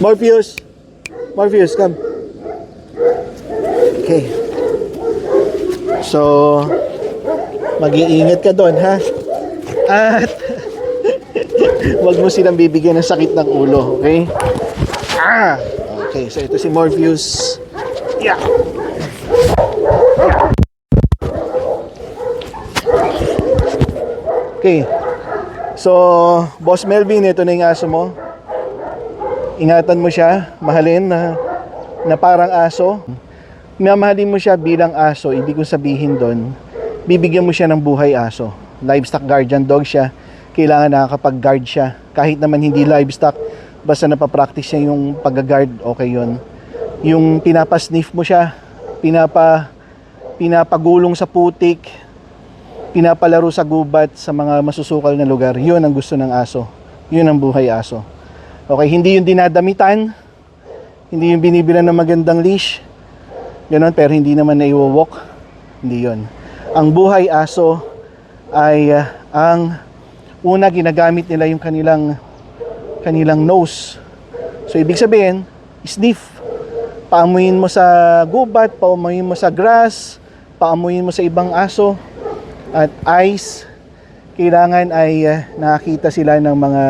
Morpheus. Morpheus, come. Okay. So, mag-iingat ka doon, ha? At, wag mo silang bibigyan ng sakit ng ulo, okay? Ah! Okay, so ito si Morpheus. Yeah! Okay. So, Boss Melvin, ito na yung aso mo. Ingatan mo siya, mahalin na, na parang aso. Mamahalin mo siya bilang aso, ibig kong sabihin doon, bibigyan mo siya ng buhay aso. Livestock guardian dog siya, kailangan nakakapag-guard siya. Kahit naman hindi livestock, basta napapractice niya yung pag-guard, okay yon. Yung pinapasniff mo siya, pinapa, pinapagulong sa putik, pinapalaro sa gubat sa mga masusukal na lugar. Yun ang gusto ng aso. Yun ang buhay aso. Okay, hindi yung dinadamitan, hindi yung binibilan ng magandang leash, Ganon, pero hindi naman na walk Hindi yon. Ang buhay aso ay ah, ang una ginagamit nila yung kanilang kanilang nose. So ibig sabihin, sniff. Paamuyin mo sa gubat, paamuyin mo sa grass, paamuyin mo sa ibang aso at eyes. Kailangan ay ah, nakakita sila ng mga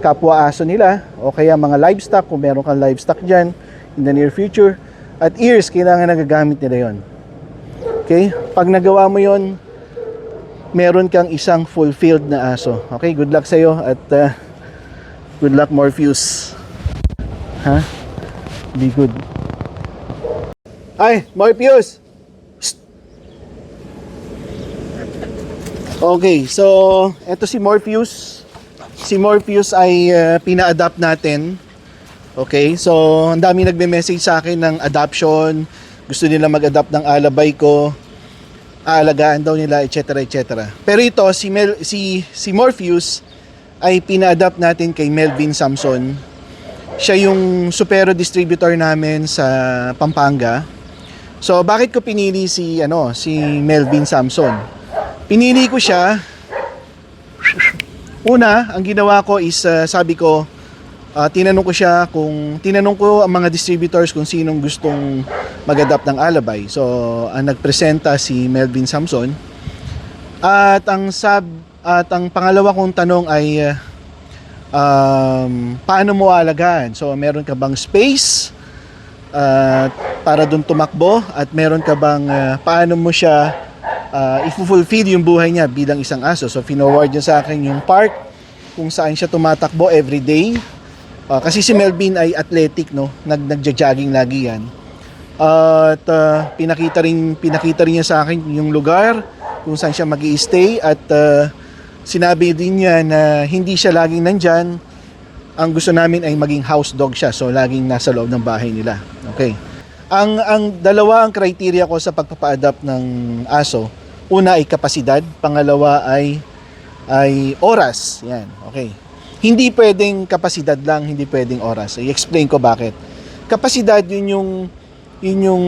kapwa aso nila o kaya mga livestock kung meron kang livestock dyan in the near future at ears, kailangan nagagamit nila yon. Okay? Pag nagawa mo yon, meron kang isang fulfilled na aso. Okay? Good luck sa'yo at uh, good luck Morpheus. Ha? Be good. Ay, Morpheus! Okay, so eto si Morpheus. Si Morpheus ay uh, pina-adapt natin Okay, so ang dami nagme-message sa akin ng adoption, gusto nila mag-adopt ng alabay ko, aalagaan daw nila, etc. etc. Pero ito, si, Mel, si, si Morpheus ay pina-adapt natin kay Melvin Samson. Siya yung supero distributor namin sa Pampanga. So, bakit ko pinili si, ano, si Melvin Samson? Pinili ko siya, una, ang ginawa ko is, uh, sabi ko, Ah, tinanong ko siya kung tinanong ko ang mga distributors kung sinong gustong mag-adapt ng alabay. So, ang nagpresenta si Melvin Samson. At ang sub at ang pangalawa kong tanong ay uh, um, paano mo alagaan? So, meron ka bang space uh, para doon tumakbo at meron ka bang uh, paano mo siya uh, i-fulfill yung buhay niya bilang isang aso. So, finoward niya sa akin yung park kung saan siya tumatakbo every day Uh, kasi si Melvin ay athletic no, nag nagja-jogging lagi 'yan. Uh, at uh, pinakita rin pinakita rin niya sa akin yung lugar kung saan siya magi-stay at uh, sinabi din niya na hindi siya laging nandyan. Ang gusto namin ay maging house dog siya. So laging nasa loob ng bahay nila. Okay. Ang ang dalawa ang criteria ko sa pagpapa-adapt ng aso. Una ay kapasidad, pangalawa ay ay oras. Yan. Okay. Hindi pwedeng kapasidad lang, hindi pwedeng oras. I-explain ko bakit. Kapasidad, yun yung, yun yung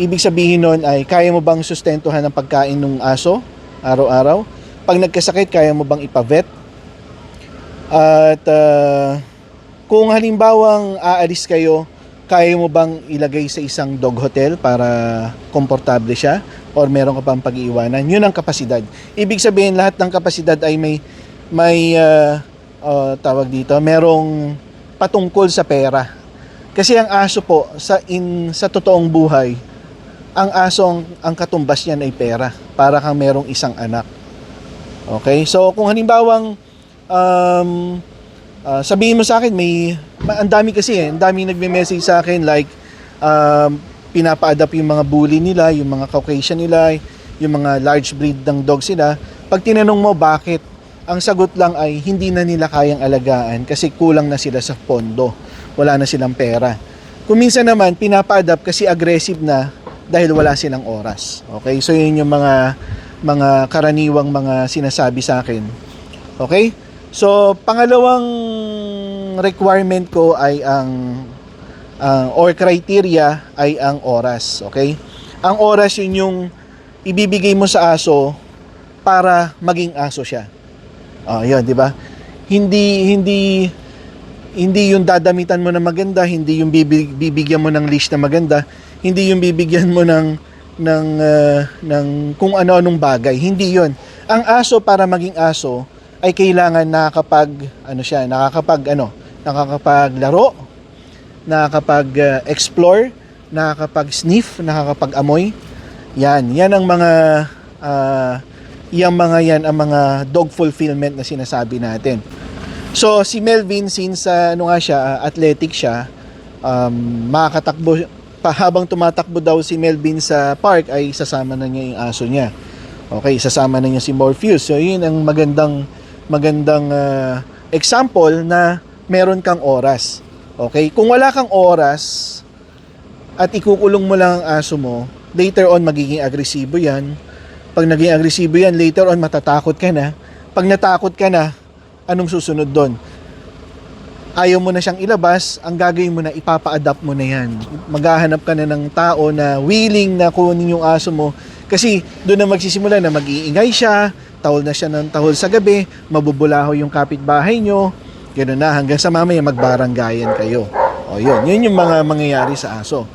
ibig sabihin nun ay kaya mo bang sustentuhan ng pagkain ng aso araw-araw? Pag nagkasakit, kaya mo bang ipavet? At uh, kung halimbawang aalis kayo, kaya mo bang ilagay sa isang dog hotel para komportable siya? Or meron ka pang pag-iiwanan? Yun ang kapasidad. Ibig sabihin, lahat ng kapasidad ay may may uh, uh, tawag dito, merong patungkol sa pera. Kasi ang aso po sa in sa totoong buhay, ang aso ang, katumbas niyan ay pera para kang merong isang anak. Okay? So kung halimbawang um, uh, sabihin mo sa akin may ang dami kasi eh, ang dami nagme-message sa akin like um, pinapa-adapt yung mga bully nila, yung mga Caucasian nila, yung mga large breed ng dogs sila. Pag tinanong mo bakit ang sagot lang ay hindi na nila kayang alagaan kasi kulang na sila sa pondo. Wala na silang pera. Kung minsan naman, pinapa-adapt kasi aggressive na dahil wala silang oras. Okay? So, yun yung mga mga karaniwang mga sinasabi sa akin. Okay? So, pangalawang requirement ko ay ang uh, or criteria ay ang oras. Okay? Ang oras yun yung ibibigay mo sa aso para maging aso siya. Oh, 'yun, 'di ba? Hindi hindi hindi yung dadamitan mo na maganda, hindi yung bibig, bibigyan mo ng leash na maganda, hindi yung bibigyan mo ng ng ah, ng kung ano-anong bagay. Hindi 'yon. Ang aso para maging aso ay kailangan nakakapag ano siya, nakakapag ano, nakakapaglaro, nakakapag-explore, nakakapag-sniff, nakakapag-amoy. Yan, yan ang mga ah, yung mga yan ang mga dog fulfillment na sinasabi natin. So si Melvin since ah, ano nga siya, ah, athletic siya, um, makakatakbo pa habang tumatakbo daw si Melvin sa park ay sasama na niya yung aso niya. Okay, sasama na niya si Morpheus. So yun ang magandang magandang ah, example na meron kang oras. Okay? Kung wala kang oras at ikukulong mo lang ang aso mo, later on magiging agresibo 'yan. Pag naging agresibo 'yan, later on matatakot ka na. Pag natakot ka na, anong susunod doon? Ayaw mo na siyang ilabas, ang gagawin mo na ipapa-adapt mo na 'yan. Maghahanap ka na ng tao na willing na kunin yung aso mo kasi doon na magsisimula na mag-iingay siya, tahol na siya ng tahol sa gabi, mabubulaho yung kapitbahay nyo, gano'n na hanggang sa mamaya magbaranggayan kayo. O yun, yun yung mga mangyayari sa aso.